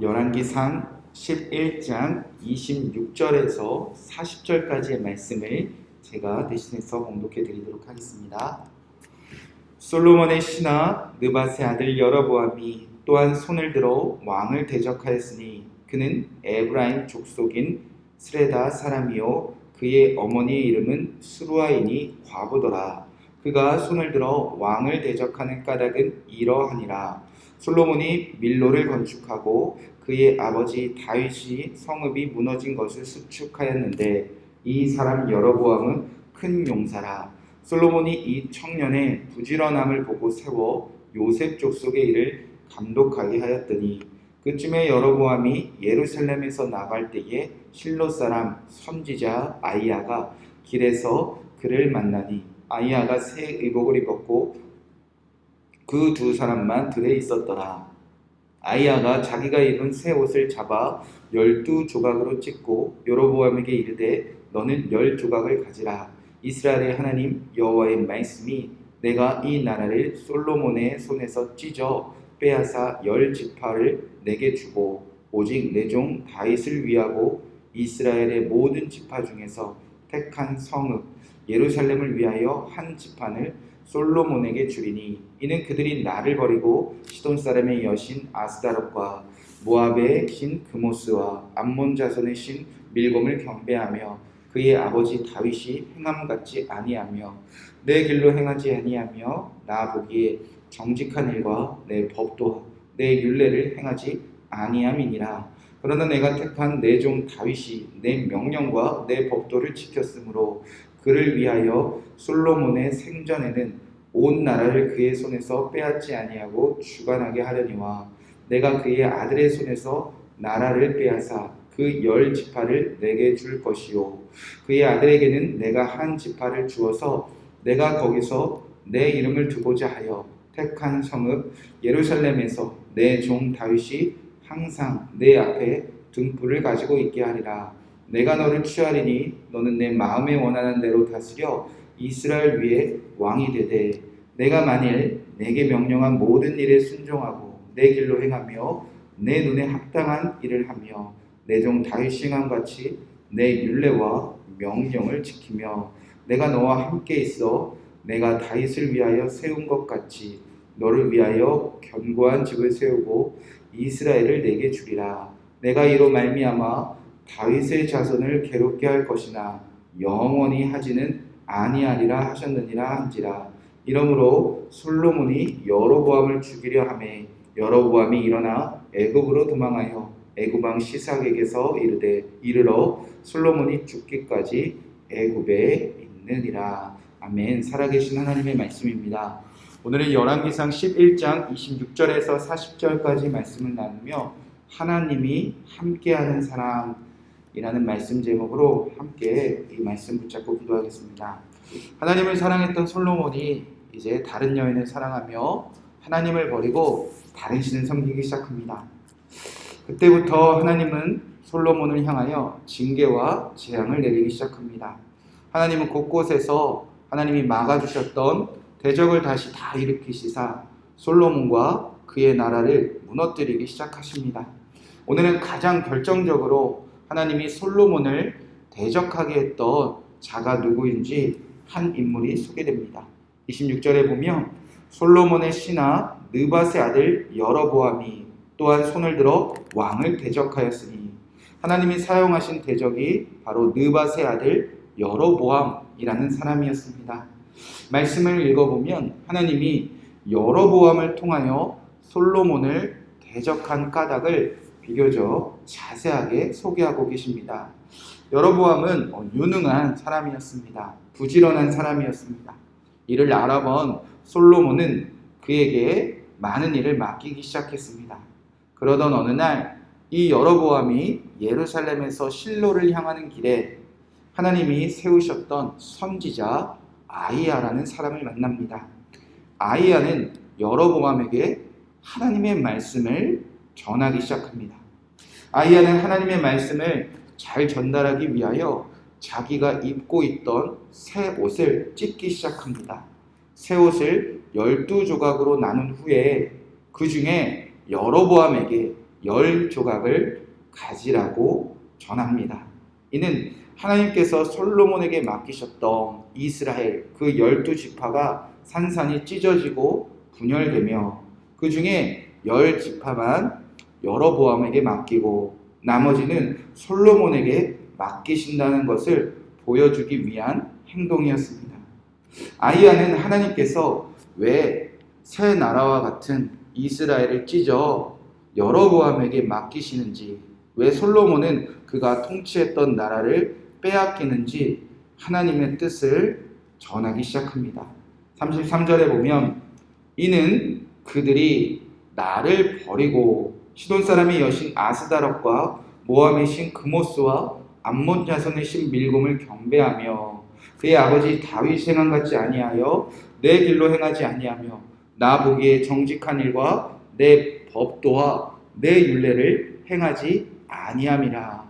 열왕기상 11장 26절에서 40절까지의 말씀을 제가 대신해서 공독해 드리도록 하겠습니다. 솔로몬의 신하 느바세 아들 여로보암이 또한 손을 들어 왕을 대적하였으니 그는 에브라임 족속인 스레다 사람이요 그의 어머니의 이름은 수루아이니 과부더라. 그가 손을 들어 왕을 대적하는 까닭은 이러하니라. 솔로몬이 밀로를 건축하고 그의 아버지 다윗이 성읍이 무너진 것을 수축하였는데 이 사람 여로보암은 큰 용사라. 솔로몬이 이 청년의 부지런함을 보고 세워 요셉 족속의 일을 감독하게 하였더니 그쯤에 여로보암이 예루살렘에서 나갈 때에 실로 사람 선지자 아이야가 길에서 그를 만나니 아이야가 새 의복을 입었고 그 두 사람만 들에 있었더라. 아이야가 자기가 입은 새 옷을 잡아 열두 조각으로 찢고 여로보암에게 이르되 너는 열 조각을 가지라. 이스라엘의 하나님 여호와의 말씀이 내가 이 나라를 솔로몬의 손에서 찢어 빼앗아 열 지파를 내게 주고 오직 내 종 다윗을 위하고 이스라엘의 모든 지파 중에서 택한 성읍 예루살렘을 위하여 한 지판을 솔로몬에게 주리니 이는 그들이 나를 버리고 시돈 사람의 여신 아스다롯과 모압의 신 그모스와 암몬 자손의 신 밀곰을 경배하며 그의 아버지 다윗이 행함 같지 아니하며 내 길로 행하지 아니하며 나 보기에 정직한 일과 내 법도 내 율례를 행하지 아니함이니라. 그러나 내가 택한 내 종 다윗이 내 명령과 내 법도를 지켰으므로 그를 위하여 솔로몬의 생전에는 온 나라를 그의 손에서 빼앗지 아니하고 주관하게 하려니와 내가 그의 아들의 손에서 나라를 빼앗아 그 열 지파를 내게 줄 것이요. 그의 아들에게는 내가 한 지파를 주어서 내가 거기서 내 이름을 두고자 하여 택한 성읍 예루살렘에서 내 종 다윗이 항상 내 앞에 등불을 가지고 있게 하리라 내가 너를 취하리니 너는 내 마음에 원하는 대로 다스려 이스라엘 위에 왕이 되되 내가 만일 내게 명령한 모든 일에 순종하고 내 길로 행하며 내 눈에 합당한 일을 하며 내 종 다윗이 행한 같이 내 율례와 명령을 지키며 내가 너와 함께 있어 내가 다윗을 위하여 세운 것 같이 너를 위하여 견고한 집을 세우고 이스라엘을 내게 주리라. 내가 이로 말미암아 다윗의 자손을 괴롭게 할 것이나 영원히 하지는 아니하리라 하셨느니라 한지라. 이러므로 솔로몬이 여로보암을 죽이려 하매 여로보암이 일어나 애굽으로 도망하여 애굽 왕 시삭에게서 이르되 이르러 솔로몬이 죽기까지 애굽에 있느니라. 아멘. 살아계신 하나님의 말씀입니다. 오늘은 열왕기상 11장 26절에서 40절까지 말씀을 나누며 하나님이 함께하는 사람 이라는 말씀 제목으로 함께 이 말씀 붙잡고 기도하겠습니다. 하나님을 사랑했던 솔로몬이 이제 다른 여인을 사랑하며 하나님을 버리고 다른 신을 섬기기 시작합니다. 그때부터 하나님은 솔로몬을 향하여 징계와 재앙을 내리기 시작합니다. 하나님은 곳곳에서 하나님이 막아주셨던 대적을 다시 다 일으키시사 솔로몬과 그의 나라를 무너뜨리기 시작하십니다. 오늘은 가장 결정적으로 하나님이 솔로몬을 대적하게 했던 자가 누구인지 한 인물이 소개됩니다. 26절에 보면 솔로몬의 신하 느바의 아들 여러보암이 또한 손을 들어 왕을 대적하였으니 하나님이 사용하신 대적이 바로 느바의 아들 여러보암이라는 사람이었습니다. 말씀을 읽어보면 하나님이 여러보암을 통하여 솔로몬을 대적한 까닭을 비교적 자세하게 소개하고 계십니다. 여러보암은 유능한 사람이었습니다. 부지런한 사람이었습니다. 이를 알아본 솔로몬은 그에게 많은 일을 맡기기 시작했습니다. 그러던 어느 날 이 여러보암이 예루살렘에서 실로를 향하는 길에 하나님이 세우셨던 선지자 아이야라는 사람을 만납니다. 아이야는 여러보암에게 하나님의 말씀을 전하기 시작합니다. 아이야는 하나님의 말씀을 잘 전달하기 위하여 자기가 입고 있던 새 옷을 찢기 시작합니다. 새 옷을 열두 조각으로 나눈 후에 그 중에 여로보암에게 열 조각을 가지라고 전합니다. 이는 하나님께서 솔로몬에게 맡기셨던 이스라엘 그 열두 지파가 산산이 찢어지고 분열되며 그 중에 열 지파만 여러 보암에게 맡기고 나머지는 솔로몬에게 맡기신다는 것을 보여주기 위한 행동이었습니다. 아이야는 하나님께서 왜 새 나라와 같은 이스라엘을 찢어 여러 보암에게 맡기시는지 왜 솔로몬은 그가 통치했던 나라를 빼앗기는지 하나님의 뜻을 전하기 시작합니다. 33절에 보면 이는 그들이 나를 버리고 시돈 사람의 여신 아스다롯과 모함의 신 그모스와 암몬 자손의 신 밀곰을 경배하며 그의 아버지 다윗 행한 같지 아니하여 내 길로 행하지 아니하며 나 보기에 정직한 일과 내 법도와 내 율례를 행하지 아니함이라.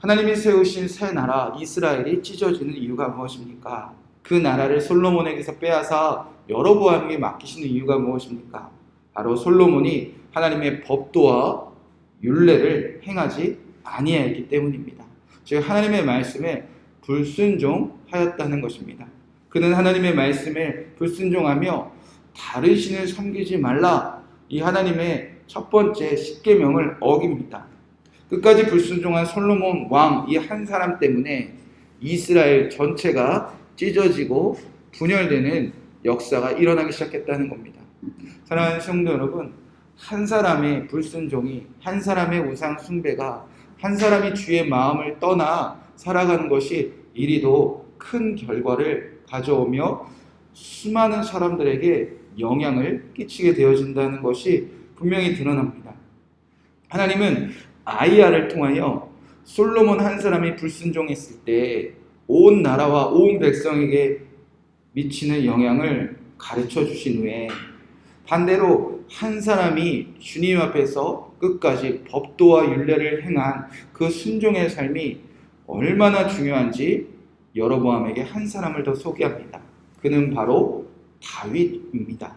하나님이 세우신 새 나라 이스라엘이 찢어지는 이유가 무엇입니까? 그 나라를 솔로몬에게서 빼앗아 여로보암에게 맡기시는 이유가 무엇입니까? 바로 솔로몬이 하나님의 법도와 율례를 행하지 아니하였기 때문입니다. 즉 하나님의 말씀에 불순종하였다는 것입니다. 그는 하나님의 말씀에 불순종하며 다른 신을 섬기지 말라 이 하나님의 첫 번째 십계명을 어깁니다. 끝까지 불순종한 솔로몬 왕 이 한 사람 때문에 이스라엘 전체가 찢어지고 분열되는 역사가 일어나기 시작했다는 겁니다. 사랑하는 성도 여러분, 한 사람의 불순종이 한 사람의 우상 숭배가 한 사람이 주의 마음을 떠나 살아가는 것이 이리도 큰 결과를 가져오며 수많은 사람들에게 영향을 끼치게 되어진다는 것이 분명히 드러납니다. 하나님은 아이야를 통하여 솔로몬 한 사람이 불순종했을 때 온 나라와 온 백성에게 미치는 영향을 가르쳐 주신 후에 반대로 한 사람이 주님 앞에서 끝까지 법도와 윤례를 행한 그 순종의 삶이 얼마나 중요한지 여로보암에게 한 사람을 더 소개합니다. 그는 바로 다윗입니다.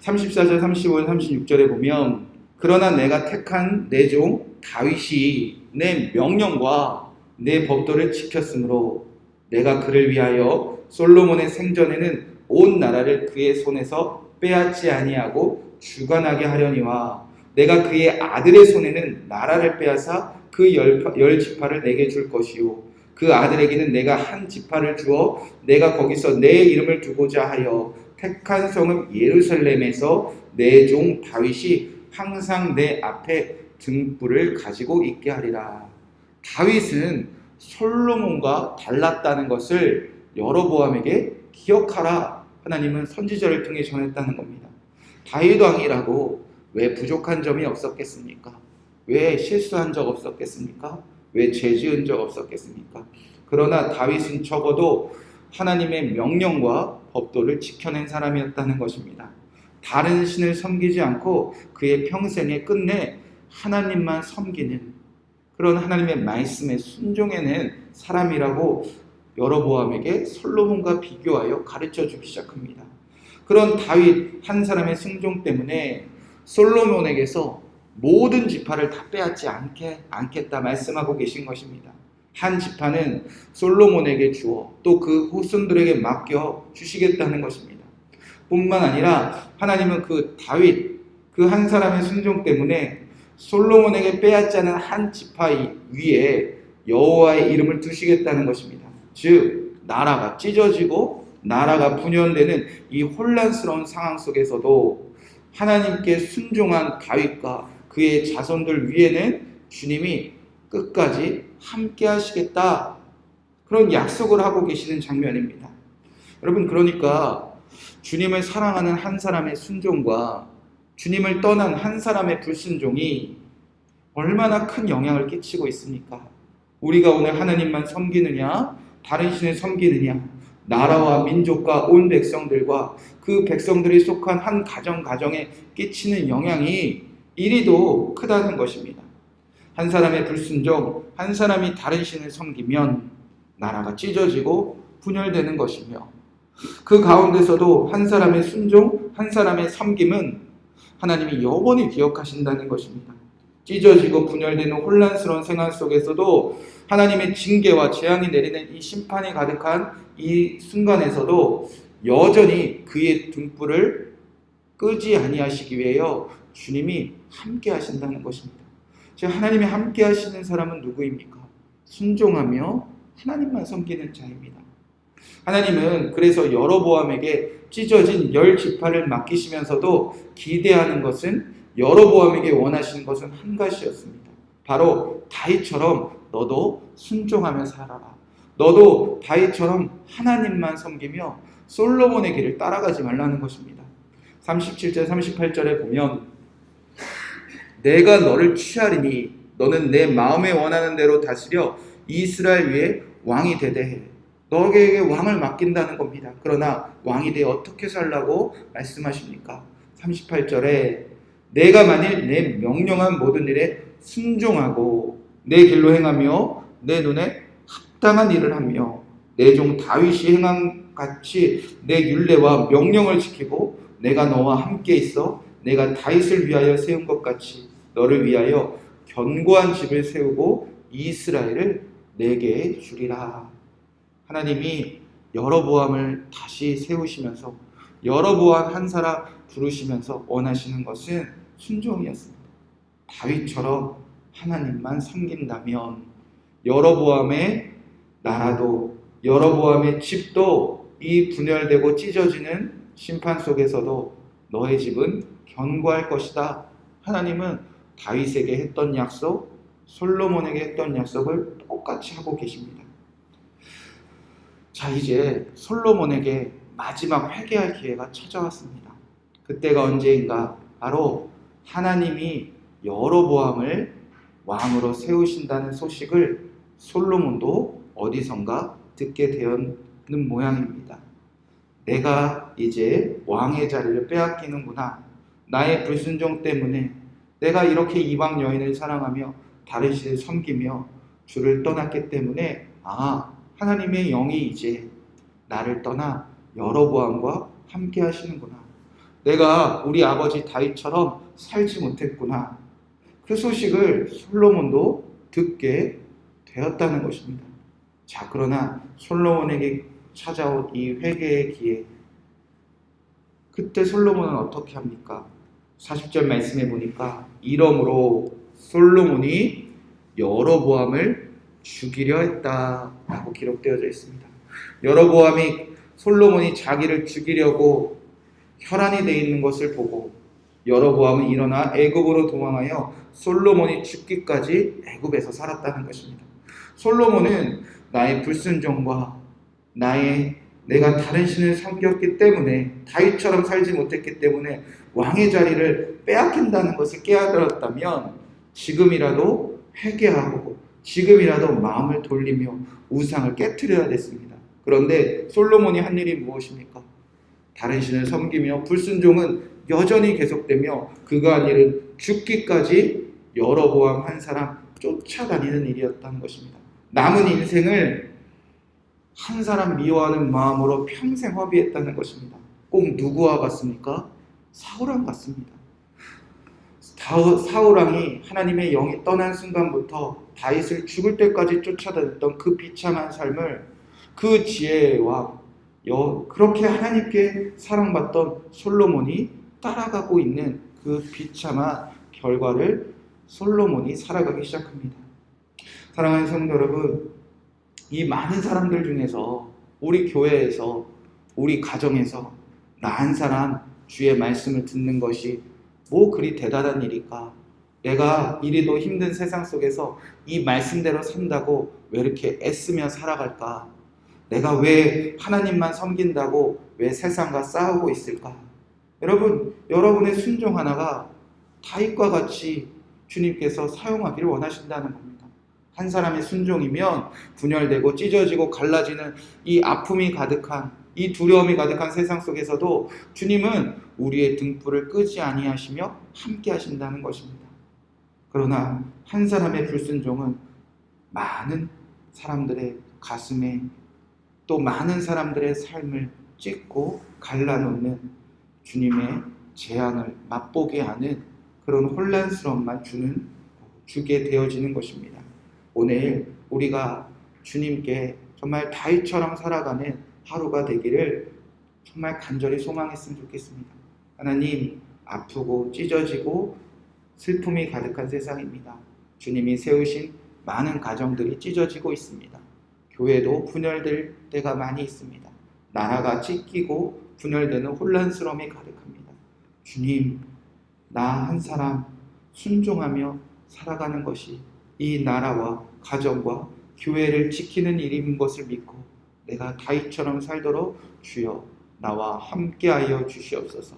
34절, 35절, 36절에 보면 그러나 내가 택한 내 종 다윗이 내 명령과 내 법도를 지켰으므로 내가 그를 위하여 솔로몬의 생전에는 온 나라를 그의 손에서 빼앗지 아니하고 주관하게 하려니와 내가 그의 아들의 손에는 나라를 빼앗아 그 열, 열 지파를 내게 줄 것이요 그 아들에게는 내가 한 지파를 주어 내가 거기서 내 이름을 두고자 하여 택한 성은 예루살렘에서 내 종 다윗이 항상 내 앞에 등불을 가지고 있게 하리라. 다윗은 솔로몬과 달랐다는 것을 여로보암에게 기억하라. 하나님은 선지자를 통해 전했다는 겁니다. 다윗 왕이라고 왜 부족한 점이 없었겠습니까? 왜 실수한 적 없었겠습니까? 왜 죄지은 적 없었겠습니까? 그러나 다윗은 적어도 하나님의 명령과 법도를 지켜낸 사람이었다는 것입니다. 다른 신을 섬기지 않고 그의 평생에 끝내 하나님만 섬기는 그런 하나님의 말씀에 순종해낸 사람이라고 여로보암에게 솔로몬과 비교하여 가르쳐 주기 시작합니다. 그런 다윗 한 사람의 순종 때문에 솔로몬에게서 모든 지파를 다 빼앗지 않게, 않겠다 말씀하고 계신 것입니다. 한 지파는 솔로몬에게 주어 또 그 후손들에게 맡겨 주시겠다는 것입니다. 뿐만 아니라 하나님은 그 다윗 그 한 사람의 순종 때문에 솔로몬에게 빼앗지 않은 한 지파 위에 여호와의 이름을 두시겠다는 것입니다. 즉 나라가 찢어지고 나라가 분열되는 이 혼란스러운 상황 속에서도 하나님께 순종한 다윗과 그의 자손들 위에는 주님이 끝까지 함께 하시겠다. 그런 약속을 하고 계시는 장면입니다. 여러분, 그러니까 주님을 사랑하는 한 사람의 순종과 주님을 떠난 한 사람의 불순종이 얼마나 큰 영향을 끼치고 있습니까? 우리가 오늘 하나님만 섬기느냐, 다른 신을 섬기느냐, 나라와 민족과 온 백성들과 그 백성들이 속한 한 가정 가정에 끼치는 영향이 이리도 크다는 것입니다. 한 사람의 불순종, 한 사람이 다른 신을 섬기면 나라가 찢어지고 분열되는 것이며 그 가운데서도 한 사람의 순종, 한 사람의 섬김은 하나님이 영원히 기억하신다는 것입니다. 찢어지고 분열되는 혼란스러운 생활 속에서도 하나님의 징계와 재앙이 내리는 이 심판이 가득한 이 순간에서도 여전히 그의 등불을 끄지 아니하시기 위하여 주님이 함께 하신다는 것입니다. 즉 하나님이 함께 하시는 사람은 누구입니까? 순종하며 하나님만 섬기는 자입니다. 하나님은 그래서 여로보암에게 찢어진 열 지파를 맡기시면서도 기대하는 것은 여로보암에게 원하시는 것은 한 가지였습니다. 바로 다윗처럼 너도 순종하며 살아라. 너도 다윗처럼 하나님만 섬기며 솔로몬의 길을 따라가지 말라는 것입니다. 37절 38절에 보면 내가 너를 취하리니 너는 내 마음에 원하는 대로 다스려 이스라엘 위에 왕이 되되 해. 너에게 왕을 맡긴다는 겁니다. 그러나 왕이 되어 어떻게 살라고 말씀하십니까? 38절에 내가 만일 내 명령한 모든 일에 순종하고 내 길로 행하며 내 눈에 합당한 일을 하며 내 종 다윗이 행한 같이 내 율례와 명령을 지키고 내가 너와 함께 있어 내가 다윗을 위하여 세운 것 같이 너를 위하여 견고한 집을 세우고 이스라엘을 내게 주리라. 하나님이 여러보암을 다시 세우시면서 여러보암 한 사람 부르시면서 원하시는 것은 순종이었습니다. 다윗처럼 하나님만 섬긴다면 여러보암의 나라도 여러보암의 집도 이 분열되고 찢어지는 심판 속에서도 너의 집은 견고할 것이다. 하나님은 다윗에게 했던 약속, 솔로몬에게 했던 약속을 똑같이 하고 계십니다. 자, 이제 솔로몬에게 마지막 회개할 기회가 찾아왔습니다. 그때가 언제인가? 바로 하나님이 여로보암을 왕으로 세우신다는 소식을 솔로몬도 어디선가 듣게 되었는 모양입니다. 내가 이제 왕의 자리를 빼앗기는구나. 나의 불순종 때문에 내가 이렇게 이방 여인을 사랑하며 다른 신을 섬기며 주를 떠났기 때문에 아 하나님의 영이 이제 나를 떠나 여러보암과 함께 하시는구나. 내가 우리 아버지 다윗처럼 살지 못했구나. 그 소식을 솔로몬도 듣게 되었다는 것입니다. 자, 그러나 솔로몬에게 찾아온 이 회개의 기회. 그때 솔로몬은 어떻게 합니까? 40절 말씀해 보니까 이러므로 솔로몬이 여로보암을 죽이려 했다라고 기록되어져 있습니다. 여로보암이 솔로몬이 자기를 죽이려고 혈안이 되어 있는 것을 보고 여로보암은 일어나 애굽으로 도망하여 솔로몬이 죽기까지 애굽에서 살았다는 것입니다. 솔로몬은 나의 불순종과 나의 내가 다른 신을 섬겼기 때문에 다윗처럼 살지 못했기 때문에 왕의 자리를 빼앗긴다는 것을 깨달았다면 지금이라도 회개하고 지금이라도 마음을 돌리며 우상을 깨뜨려야 됐습니다. 그런데 솔로몬이 한 일이 무엇입니까? 다른 신을 섬기며 불순종은 여전히 계속되며 그가 한 일은 죽기까지 여러 보암 한 사람 쫓아다니는 일이었다는 것입니다. 남은 인생을 한 사람 미워하는 마음으로 평생 허비했다는 것입니다. 꼭 누구와 같습니까? 사울왕 같습니다. 사울왕이 하나님의 영이 떠난 순간부터 다윗을 죽을 때까지 쫓아다녔던 그 비참한 삶을 그 지혜와 여, 그렇게 하나님께 사랑받던 솔로몬이 따라가고 있는 그 비참한 결과를 솔로몬이 살아가기 시작합니다. 사랑하는 성도 여러분, 이 많은 사람들 중에서 우리 교회에서 우리 가정에서 나 한 사람 주의 말씀을 듣는 것이 뭐 그리 대단한 일일까? 내가 이리도 힘든 세상 속에서 이 말씀대로 산다고 왜 이렇게 애쓰며 살아갈까? 내가 왜 하나님만 섬긴다고 왜 세상과 싸우고 있을까? 여러분, 여러분의 순종 하나가 다윗과 같이 주님께서 사용하기를 원하신다는 겁니다. 한 사람의 순종이면 분열되고 찢어지고 갈라지는 이 아픔이 가득한 이 두려움이 가득한 세상 속에서도 주님은 우리의 등불을 끄지 아니하시며 함께 하신다는 것입니다. 그러나 한 사람의 불순종은 많은 사람들의 가슴에 또 많은 사람들의 삶을 찢고 갈라놓는 주님의 재앙을 맛보게 하는 그런 혼란스러움만 주는 주게 되어지는 것입니다. 오늘 우리가 주님께 정말 다윗처럼 살아가는 하루가 되기를 정말 간절히 소망했으면 좋겠습니다. 하나님 아프고 찢어지고 슬픔이 가득한 세상입니다. 주님이 세우신 많은 가정들이 찢어지고 있습니다. 교회도 분열될 때가 많이 있습니다. 나라가 찢기고 분열되는 혼란스러움이 가득합니다. 주님, 나 한 사람 순종하며 살아가는 것이 이 나라와 가정과 교회를 지키는 일인 것을 믿고 내가 다윗처럼 살도록 주여 나와 함께하여 주시옵소서.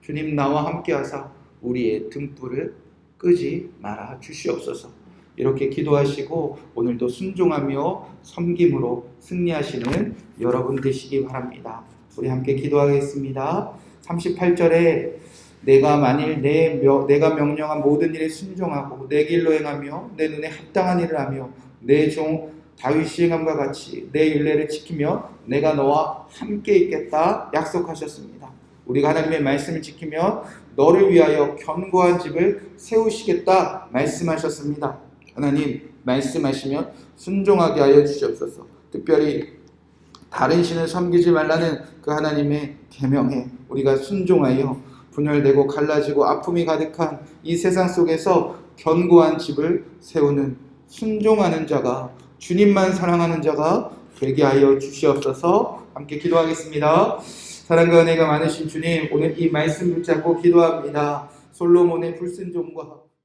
주님 나와 함께하사 우리의 등불을 끄지 말아 주시옵소서. 이렇게 기도하시고 오늘도 순종하며 섬김으로 승리하시는 여러분 되시기 바랍니다. 우리 함께 기도하겠습니다. 38절에 내가 만일 내 명, 내가 명령한 모든 일에 순종하고 내 길로 행하며 내 눈에 합당한 일을 하며 내 종 다윗이 행함과 같이 내 윤례를 지키며 내가 너와 함께 있겠다 약속하셨습니다. 우리가 하나님의 말씀을 지키며 너를 위하여 견고한 집을 세우시겠다 말씀하셨습니다. 하나님 말씀하시면 순종하게 하여 주시옵소서. 특별히 다른 신을 섬기지 말라는 그 하나님의 계명에 우리가 순종하여 분열되고 갈라지고 아픔이 가득한 이 세상 속에서 견고한 집을 세우는 순종하는 자가 주님만 사랑하는 자가 되게 하여 주시옵소서 함께 기도하겠습니다. 사랑과 은혜가 많으신 주님 오늘 이 말씀 붙잡고 기도합니다. 솔로몬의 불순종과